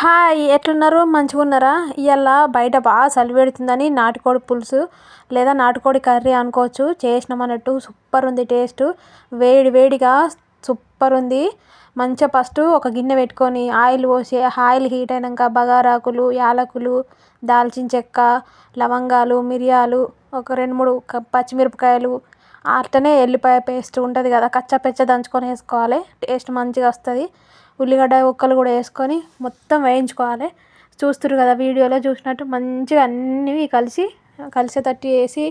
Hi ఎట్లున్నారు? మంచిగా ఉన్నారా ఇవాళ బయట బాగా చలి పెడుతుందని నాటుకోడి పులుసు లేదా నాటుకోడి కర్రీ అనుకోవచ్చు. చేసినాం అన్నట్టు సూపర్ ఉంది టేస్ట్. వేడి వేడిగా సూపర్ ఉంది మంచిగా ఫస్ట్ ఒక గిన్నె పెట్టుకొని ఆయిల్ పోసి ఆయిల్ హీట్ అయినాక బగారాకులు యాలకులు దాల్చిన చెక్క లవంగాలు మిరియాలు ఒక రెండు మూడు పచ్చిమిరపకాయలు అట్లనే ఎల్లిపాయ పేస్ట్ ఉంటుంది కదా కచ్చా పెచ్చ దంచుకొని వేసుకోవాలి. టేస్ట్ మంచిగా వస్తుంది. ఉల్లిగడ్డ ముక్కలు కూడా వేసుకొని మొత్తం వేయించుకోవాలి. చూస్తుర్రు కదా వీడియోలో చూసినట్టు మంచిగా అన్నీ కలిసి కలిసేటట్టు వేసి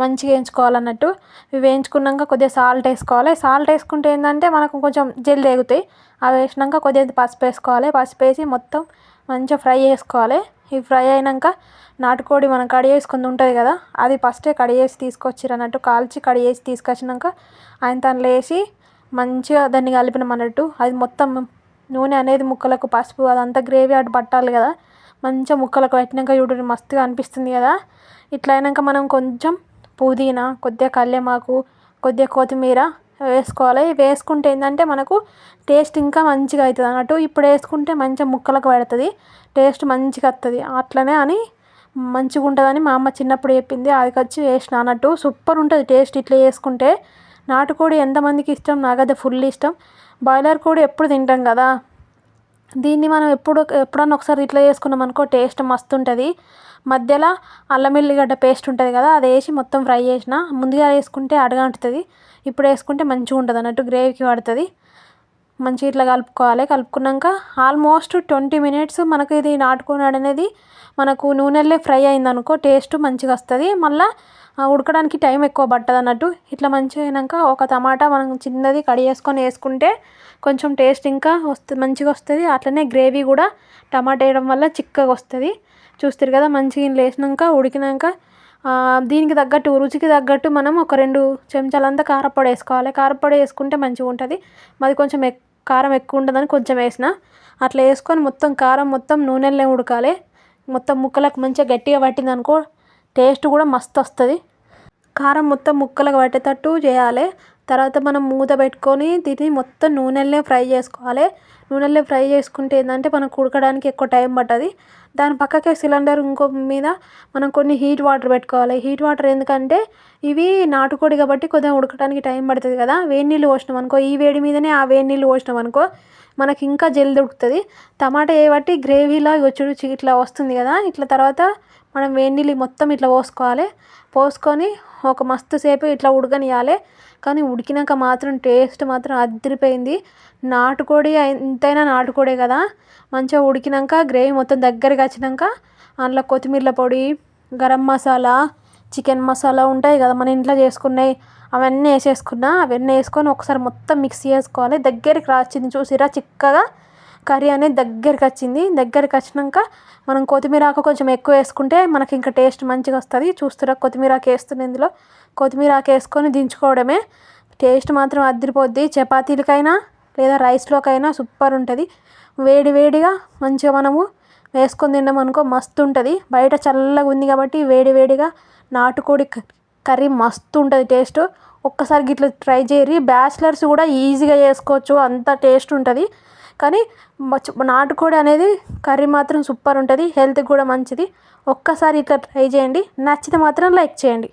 మంచిగా వేయించుకోవాలన్నట్టు. ఇవి వేయించుకున్నాక కొద్దిగా సాల్ట్ వేసుకోవాలి. సాల్ట్ వేసుకుంటే ఏంటంటే మనకు కొంచెం జల్ది ఎగుతాయి అవి వేసినాక కొద్దిగా పసుపు వేసుకోవాలి. పసుపు వేసి మొత్తం మంచిగా ఫ్రై చేసుకోవాలి. ఇవి ఫ్రై అయినాక నాటుకోడి మనం కడి చేసుకుంది ఉంటుంది కదా అది ఫస్టే కడి చేసి తీసుకొచ్చిర్రు అన్నట్టు కాల్చి కడి చేసి తీసుకొచ్చినాక ఆయన దాంట్లో వేసి మంచిగా దాన్ని కలిపినాం అన్నట్టు అది మొత్తం నూనె అనేది ముక్కలకు పసుపు అదంతా గ్రేవీ అటు పట్టాలి కదా. మంచిగా ముక్కలకు పెట్టినాక చూడండి మస్తుగా అనిపిస్తుంది కదా. ఇట్లా అయినాక మనం కొంచెం పుదీనా కొద్దిగా కల్లేమాకు కొద్దిగా కొత్తిమీర వేసుకోవాలి. వేసుకుంటే ఏంటంటే మనకు టేస్ట్ ఇంకా మంచిగా అవుతుంది. అన్నట్టు ఇప్పుడు వేసుకుంటే మంచిగా ముక్కలకు పెడుతుంది. టేస్ట్ మంచిగా వస్తుంది. అట్లనే అని మంచిగా ఉంటుందని మా అమ్మ చిన్నప్పుడు చెప్పింది. అది వచ్చి వేసిన అన్నట్టు. సూపర్ ఉంటుంది టేస్ట్ ఇట్లా చేసుకుంటే నాటుకోడి ఎంతమందికి ఇష్టం? నాకైతే ఫుల్ ఇష్టం. బాయిలర్ కోడి ఎప్పుడు తింటాం కదా? దీన్ని మనం ఎప్పుడు ఎప్పుడన్నా ఒకసారి ఇట్లా చేసుకున్నాం అనుకో టేస్ట్ మస్తు ఉంటుంది మధ్యలో అల్లం ఎల్లిగడ్డ పేస్ట్ ఉంటుంది కదా అది వేసి మొత్తం ఫ్రై చేసిన ముందుగా వేసుకుంటే అడగంటుతుంది. ఇప్పుడు వేసుకుంటే మంచిగా ఉంటుంది అన్నట్టు గ్రేవీకి పడుతుంది మంచిగా ఇట్లా కలుపుకోవాలి. కలుపుకున్నాక ఆల్మోస్ట్ ట్వంటీ మినిట్స్ మనకు ఇది నాటుకోడి అనేది మనకు నూనెలో ఫ్రై అయిందనుకో టేస్ట్ మంచిగా వస్తుంది. మళ్ళీ ఉడకడానికి టైం ఎక్కువ పట్టదు అన్నట్టు ఇట్లా మంచిగా అయినాక ఒక టమాటా మనం చిన్నది కడిగేసుకొని వేసుకుంటే కొంచెం టేస్ట్ ఇంకా వస్తుంది మంచిగా వస్తుంది. అట్లనే గ్రేవీ కూడా టమాటా వేయడం వల్ల చిక్కగా వస్తుంది. చూస్తారు కదా మంచిగా లేచినాక ఉడికినాక దీనికి తగ్గట్టు రుచికి తగ్గట్టు మనం ఒక రెండు చెంచాలంతా కారపొడి వేసుకోవాలి. కారపొడి వేసుకుంటే మంచిగా ఉంటుంది. మాది కొంచెం ఎక్కువ కారం ఎక్కువ ఉండదని కొంచెం వేసిన. అట్లా వేసుకొని మొత్తం కారం మొత్తం నూనెలో ఉడకాలి. మొత్తం ముక్కలకు మంచిగా గట్టిగా పట్టింది అనుకో టేస్ట్ కూడా మస్తు వస్తుంది. కారం మొత్తం ముక్కలకు పట్టేటట్టు చేయాలి. తర్వాత మనం మూత పెట్టుకొని దీన్ని మొత్తం నూనెలో ఫ్రై చేసుకోవాలి. నూనెలో ఫ్రై చేసుకుంటే ఏంటంటే మనకు ఉడకడానికి ఎక్కువ టైం పట్టదు. దాని పక్కకే సిలిండర్ ఇంకో మీద మనం కొన్ని హీట్ వాటర్ పెట్టుకోవాలి. హీట్ వాటర్ ఎందుకంటే ఇవి నాటుకోడి కాబట్టి కొద్దిగా ఉడకడానికి టైం పడుతుంది కదా. వేడి నీళ్ళు పోసినాం అనుకో ఈ వేడి మీదనే ఆ వేడి నీళ్ళు పోసినాం అనుకో మనకి ఇంకా జల్ది ఉడుకుతుంది. టమాటా వేయబట్టి గ్రేవీలా వచ్చుడు ఇట్లా వస్తుంది కదా. ఇట్లా తర్వాత మనం వేడి నీళ్ళు మొత్తం ఇట్లా పోసుకోవాలి. పోసుకొని ఒక మస్తు సేపు ఇట్లా ఉడకనియాలి. కానీ ఉడికినాక మాత్రం టేస్ట్ మాత్రం అదిరిపోయింది. నాటుకోడి ఎంతైనా నాటుకోడే కదా. మంచిగా ఉడికినాక గ్రేవీ మొత్తం దగ్గరికి వచ్చినాక అందులో కొత్తిమీర పొడి గరం మసాలా చికెన్ మసాలా ఉంటాయి కదా మన ఇంట్లో చేసుకున్నాయి అవన్నీ వేసేసుకున్నా అవన్నీ వేసుకొని ఒకసారి మొత్తం మిక్స్ చేసుకోవాలి. దగ్గరికి రాచింది చూసిరా? చిక్కగా కర్రీ అనేది దగ్గరికి వచ్చింది. దగ్గరికి వచ్చినాక మనం కొత్తిమీర ఆకు కొంచెం ఎక్కువ వేసుకుంటే మనకి ఇంకా టేస్ట్ మంచిగా వస్తుంది. చూస్తురా? కొత్తిమీర ఆకు వేస్తున్న ఇందులో. కొత్తిమీర ఆకు వేసుకొని దించుకోవడమే. టేస్ట్ మాత్రం అద్దరిపోద్ది చపాతీలకైనా లేదా రైస్లోకైనా సూపర్ ఉంటుంది. వేడి వేడిగా మంచిగా మనము వేసుకొని తిన్నాం అనుకో మస్తు ఉంటుంది. బయట చల్లగా ఉంది కాబట్టి వేడి వేడిగా నాటుకోడి కర్రీ మస్తు ఉంటుంది టేస్ట్ ఒక్కసారి గిట్ల ట్రై చేయరి. బ్యాచిలర్స్ కూడా ఈజీగా చేసుకోవచ్చు. అంత టేస్ట్ ఉంటుంది. కానీ నాటుకోడి అనేది కర్రీ మాత్రం సూపర్ ఉంటుంది. హెల్త్కి కూడా మంచిది. ఒక్కసారి ఇట్లా ట్రై చేయండి. నచ్చితే మాత్రం లైక్ చేయండి.